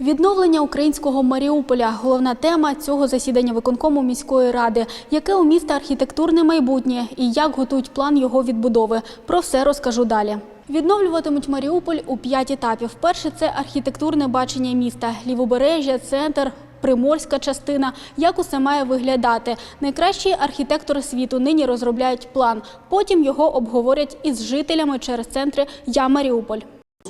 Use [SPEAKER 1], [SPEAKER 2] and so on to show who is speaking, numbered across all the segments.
[SPEAKER 1] Відновлення українського Маріуполя головна тема цього засідання виконкому міської ради. Яке у міста архітектурне майбутнє і як готують план його відбудови? Про все розкажу далі. Відновлюватимуть Маріуполь у п'ять етапів. Перше це архітектурне бачення міста, лівобережжя, центр. Приморська частина, як усе має виглядати. Найкращі архітектори світу нині розробляють план. Потім його обговорять із жителями через центри Я Маріуполь.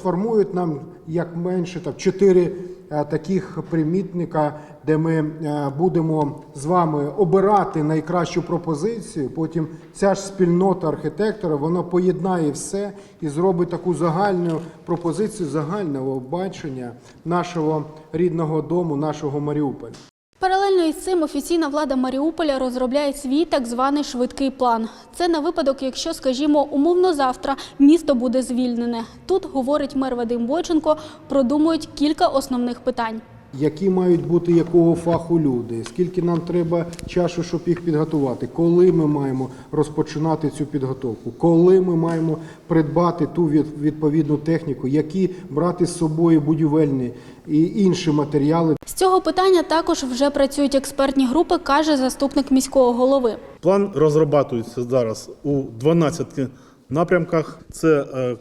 [SPEAKER 2] Сформують нам як менше так, чотири е, таких примітника, де ми е, будемо з вами обирати найкращу пропозицію. Потім ця ж спільнота архітектора вона поєднає все і зробить таку загальну пропозицію загального бачення нашого рідного дому, нашого Маріуполя.
[SPEAKER 1] Паралельно із цим офіційна влада Маріуполя розробляє свій так званий швидкий план. Це на випадок, якщо, скажімо, умовно завтра місто буде звільнене. Тут, говорить мер Вадим Бойченко, продумують кілька основних питань.
[SPEAKER 2] Які мають бути якого фаху люди, скільки нам треба часу, щоб їх підготувати, коли ми маємо розпочинати цю підготовку, коли ми маємо придбати ту відповідну техніку, які брати з собою будівельні і інші матеріали.
[SPEAKER 1] З цього питання також вже працюють експертні групи, каже заступник міського голови.
[SPEAKER 3] План розробляється зараз у 12 напрямках: це е,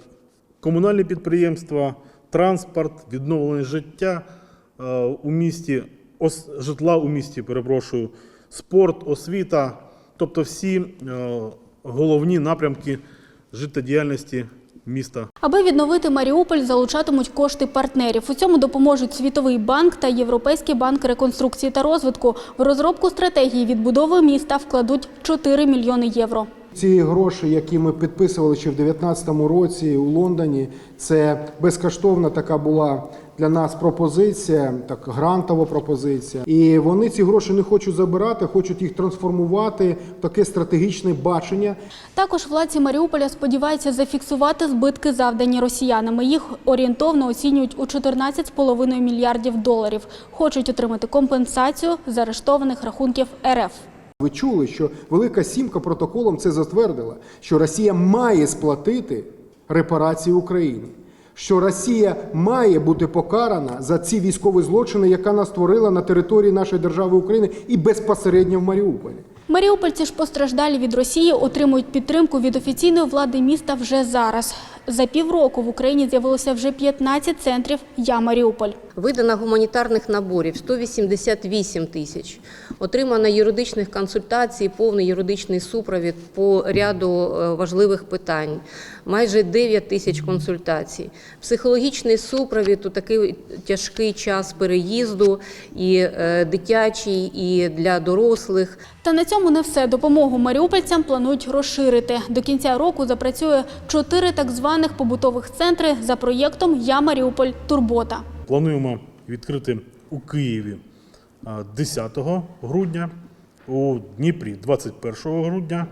[SPEAKER 3] комунальні підприємства, транспорт, відновлення життя у місті, ос- житла у місті, перепрошую, спорт, освіта, тобто всі е, головні напрямки життєдіяльності міста.
[SPEAKER 1] Аби відновити Маріуполь, залучатимуть кошти партнерів. У цьому допоможуть Світовий банк та Європейський банк реконструкції та розвитку. В розробку стратегії відбудови міста вкладуть 4 мільйони євро.
[SPEAKER 2] Ці гроші, які ми підписували ще в 2019 році у Лондоні, це безкоштовна така була для нас пропозиція, так грантова пропозиція. І вони ці гроші не хочуть забирати, хочуть їх трансформувати в таке стратегічне бачення.
[SPEAKER 1] Також владці Маріуполя сподіваються зафіксувати збитки, завдані росіянами. Їх орієнтовно оцінюють у 14,5 мільярдів доларів. Хочуть отримати компенсацію з арештованих рахунків РФ.
[SPEAKER 2] Ви чули, що Велика Сімка протоколом це затвердила, що Росія має сплатити репарації Україні. Що Росія має бути покарана за ці військові злочини, яка нас створила на території нашої держави України і безпосередньо в Маріуполі.
[SPEAKER 1] Маріупольці ж постраждалі від Росії отримують підтримку від офіційної влади міста вже зараз. За півроку в Україні з'явилося вже 15 центрів Я Маріуполь.
[SPEAKER 4] Видано гуманітарних наборів 188 тисяч. Отримано юридичних консультацій, повний юридичний супровід по ряду е, важливих питань. Майже 9 тисяч консультацій. Психологічний супровід у такий тяжкий час переїзду, і е, дитячий, і для дорослих.
[SPEAKER 1] Та на цьому не все. Допомогу маріупольцям планують розширити. До кінця року запрацює чотири так званих побутових центри за проєктом Я Маріуполь Турбота.
[SPEAKER 3] Плануємо відкрити у Києві е, 10 грудня, у Дніпрі 21 грудня,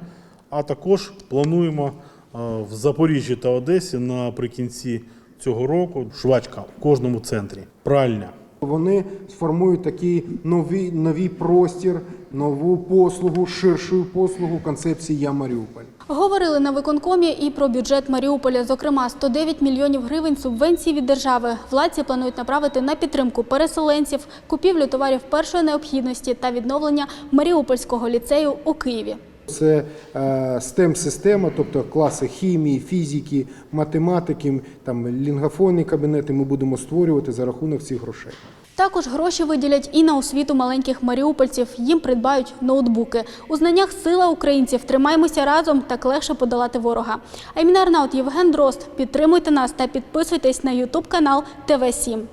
[SPEAKER 3] а також плануємо в Запоріжжі та Одесі наприкінці цього року швачка в кожному центрі, пральня.
[SPEAKER 2] Вони сформують такий новий, новий простір, нову послугу, ширшу послугу концепції Я Маріуполь.
[SPEAKER 1] Говорили на виконкомі і про бюджет Маріуполя. Зокрема, 109 мільйонів гривень субвенцій від держави. Владці планують направити на підтримку переселенців, купівлю товарів першої необхідності та відновлення Маріупольського ліцею у Києві.
[SPEAKER 2] Це е, STEM-система, тобто класи хімії, фізики, математики, там лінгофонні кабінети ми будемо створювати за рахунок цих грошей.
[SPEAKER 1] Також гроші виділять і на освіту маленьких маріупольців. Їм придбають ноутбуки. У знаннях сила українців. Тримаймося разом, так легше подолати ворога. Аймінар Наут Євген Дрозд. Підтримуйте нас та підписуйтесь на Ютуб канал ТВ 7